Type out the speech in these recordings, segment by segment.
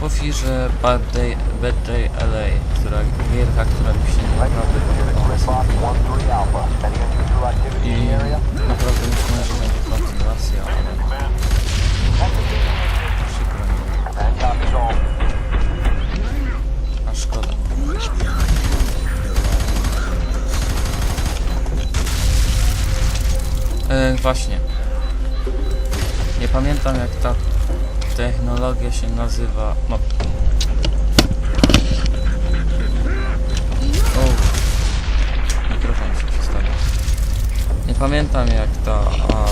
po firze Bad Day, Bad Day LA, która gierka, która mi się naprawdę podobała. I naprawdę myślę, że będzie kontynuacja, ale przykro mi. A szkoda. E, właśnie. Nie pamiętam jak ta technologia się nazywa. No. Mikrofon się przestawił. Nie pamiętam jak ta. A,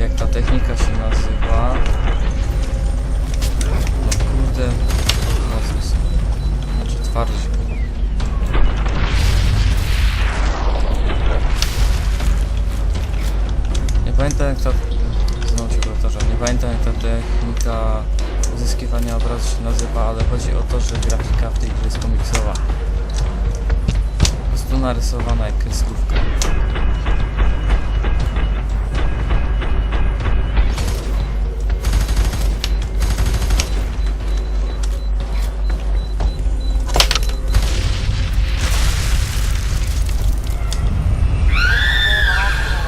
jak ta technika się nazywa. No kurde. Znaczy. Nie pamiętam jak ta... pamiętam jak ta technika uzyskiwania obrazu się nazywa, ale chodzi o to, że grafika w tej grze jest komiksowa. Po prostu narysowana jak kreskówka.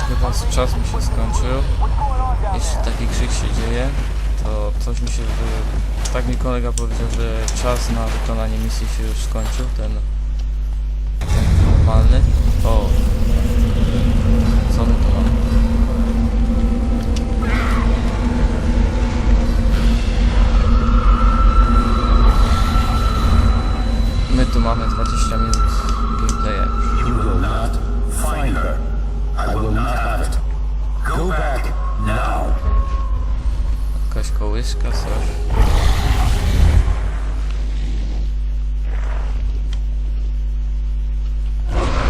Chyba czas mi się skończył. Jeśli taki krzyk się dzieje, to coś mi się... Tak mi kolega powiedział, że czas na wykonanie misji się już skończył, ten... ten normalny. O! Co my tu mamy? My tu mamy 20 minut Kołyska, coś.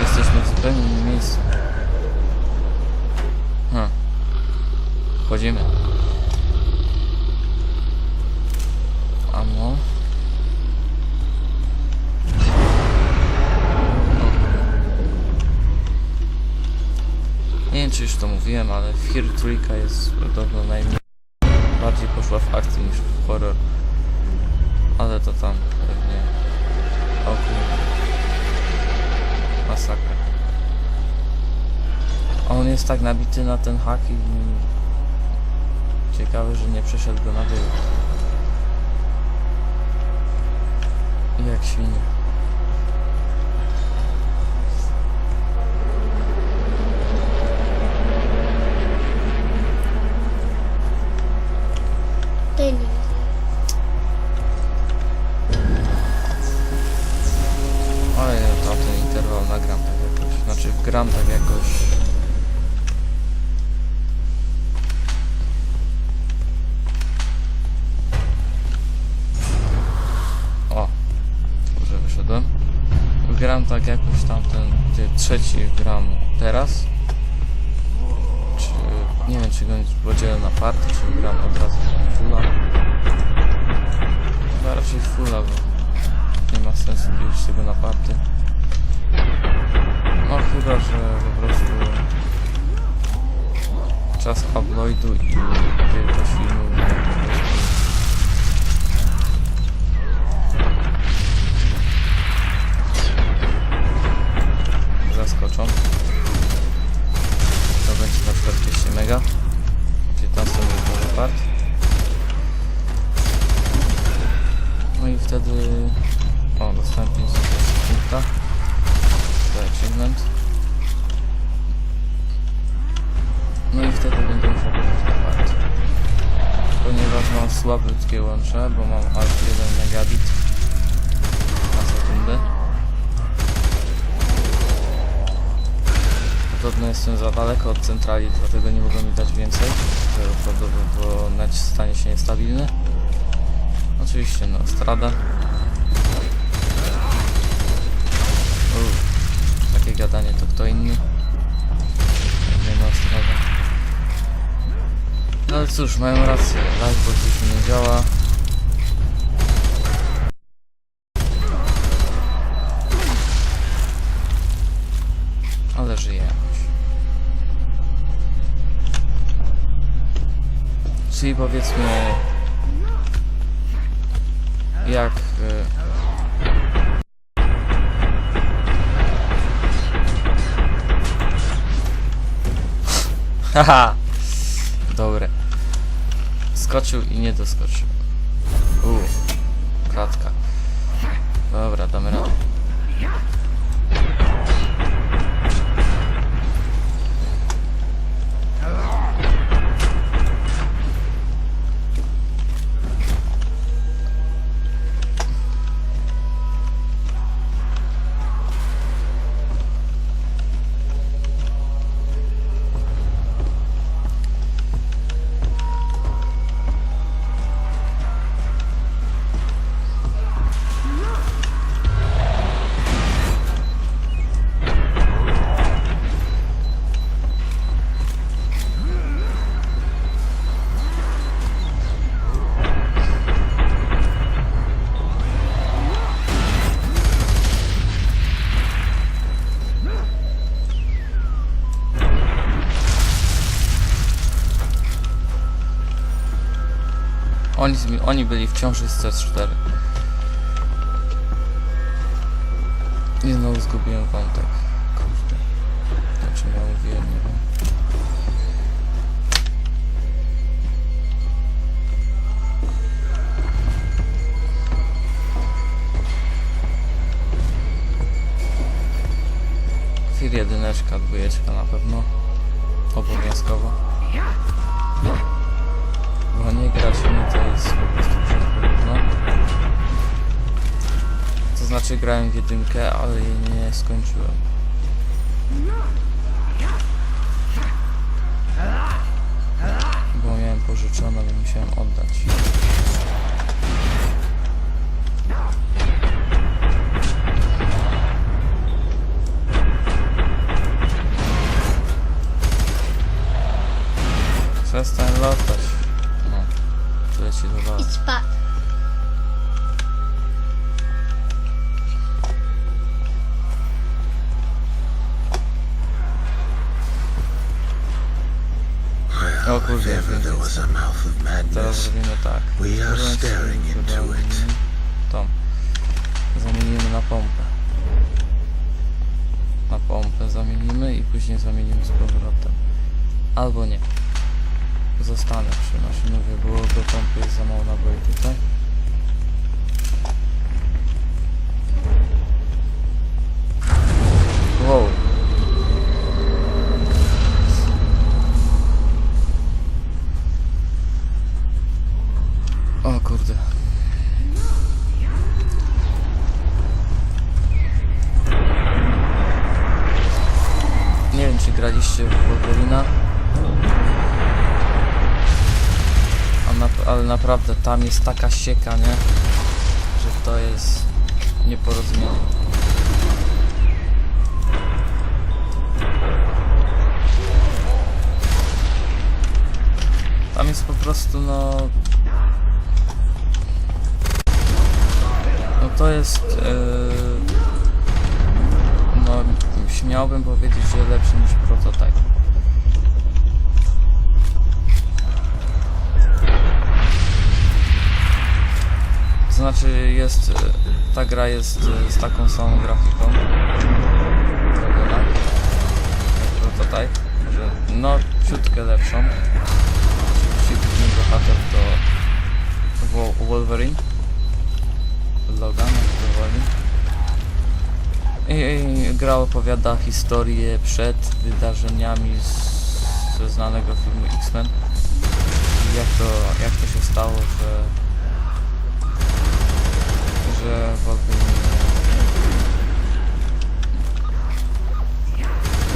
Jesteśmy w zupełnie miejscu. Hm. Wchodzimy. Amo. Nie wiem czy już to mówiłem, ale Fear Trójka jest podobno najmniej bardziej poszła w akcję niż w horror. Ale to tam pewnie ogólnie masakra. On jest tak nabity na ten hak i ciekawy, że nie przeszedł go na dół. Jak świnie. Trzeci gram teraz. Czy, nie wiem czy go podzielę na party, czy gram od razu fulla. Chyba raczej fulla, bo nie ma sensu dzielić tego na party. No chyba, że po prostu czas uploadu i wielkość filmu słabiutkie łącze, bo mam aż 1 megabit na sekundę. Podobno jestem za daleko od centrali, dlatego nie mogą mi dać więcej, bo, net stanie się niestabilny. Oczywiście, no, strada. Uff, takie gadanie to kto inny. Nie ma strada. No ale cóż, mają rację, livebox już nie działa. Ale żyje jakoś. Czyli powiedzmy jak... Y... Haha! Dobre. Skoczył i nie doskoczył. Oni, oni byli w ciąży z C4. I znowu zgubiłem wątek. Kurde. O czym ja mówiłem, nie wiem. Fir jedyneczka, dwójeczka na pewno. Obowiązkowo. Bo nie grać jest po prostu trudno. To znaczy grałem w jedynkę, ale jej nie skończyłem. Bo miałem pożyczoną i musiałem oddać. Przestań latać. Idź spać. Well, O kurde, if ever there was a mouth of Teraz madness, zrobimy tak. we are staring into it. Tą. Zamienimy na pompę. Na pompę zamienimy i później zamienimy z powrotem. Albo nie. Zostanę przy maszynowie, bo do pompy jest za mało naboi tutaj. Naprawdę tam jest taka sieka, nie? Że to jest nieporozumienie. Tam jest po prostu no No to jest. Yy, no, śmiałbym powiedzieć, że lepszy niż prototyp. Znaczy, jest. yy, Ta gra jest yy, z taką samą grafiką. Robiona. Jak prototyp. Może, no, ciutkę lepszą. Oczywiście główny bohater to Wo- Wolverine. Logan, jak to woli. I, I gra opowiada historię przed wydarzeniami z, ze znanego filmu X-Men. Jak to, jak to się stało, że że Wolverine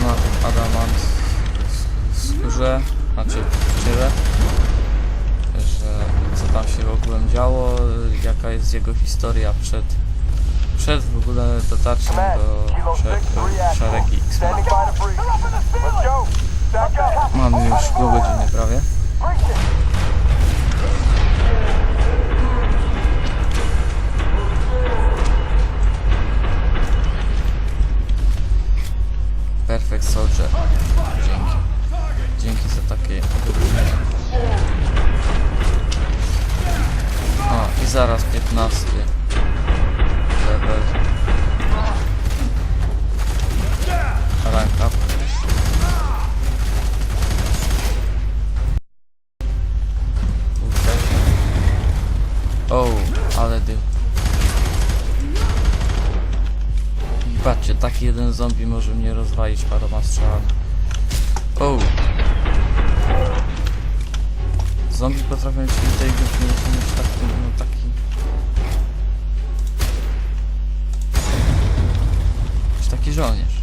ma ten adamant w, w skórze, znaczy w ciele że co tam się w ogóle działo, jaka jest jego historia przed, przed w ogóle dotarciem do sze- szeregi to up. Mamy już pół godziny prawie. Perfect Soldier. Dzięki. Dzięki za takie wyróżnienie. O, i zaraz 15 level. Rank up. Oh, ale dym. Patrzcie, taki jeden zombie może mnie rozwalić paroma strzałami. O! Zombie potrafią być inteligentniejsi niż taki, no taki... Niż taki żołnierz.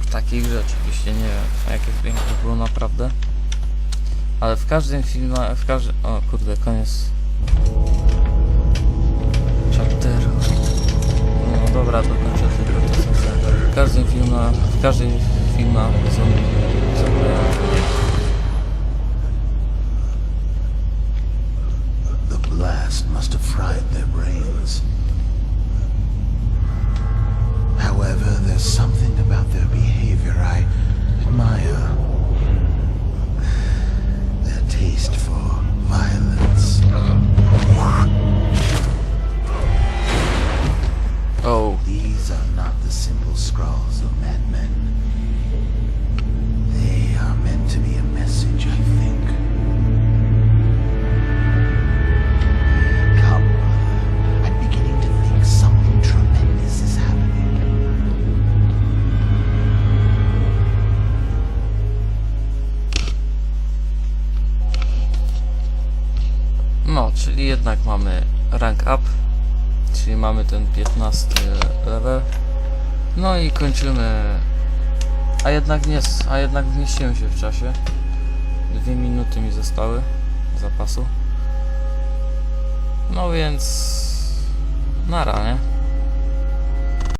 W takiej grze oczywiście, nie wiem, jakie jak to było naprawdę. Ale w każdym filmie, w każdym... O kurde, koniec. Dokończę tylko to sensę. W każdym filmie, w każdym filmie są The are not the simple scrawls of madmen. They are meant to be a message, I think. Come. I'm beginning to think something tremendous is happening. no, czyli jednak mamy rank up, czyli mamy ten 15 level. No i kończymy. A jednak nie, a jednak zmieściłem się w czasie. Dwie minuty mi zostały zapasu. No więc nara, nie?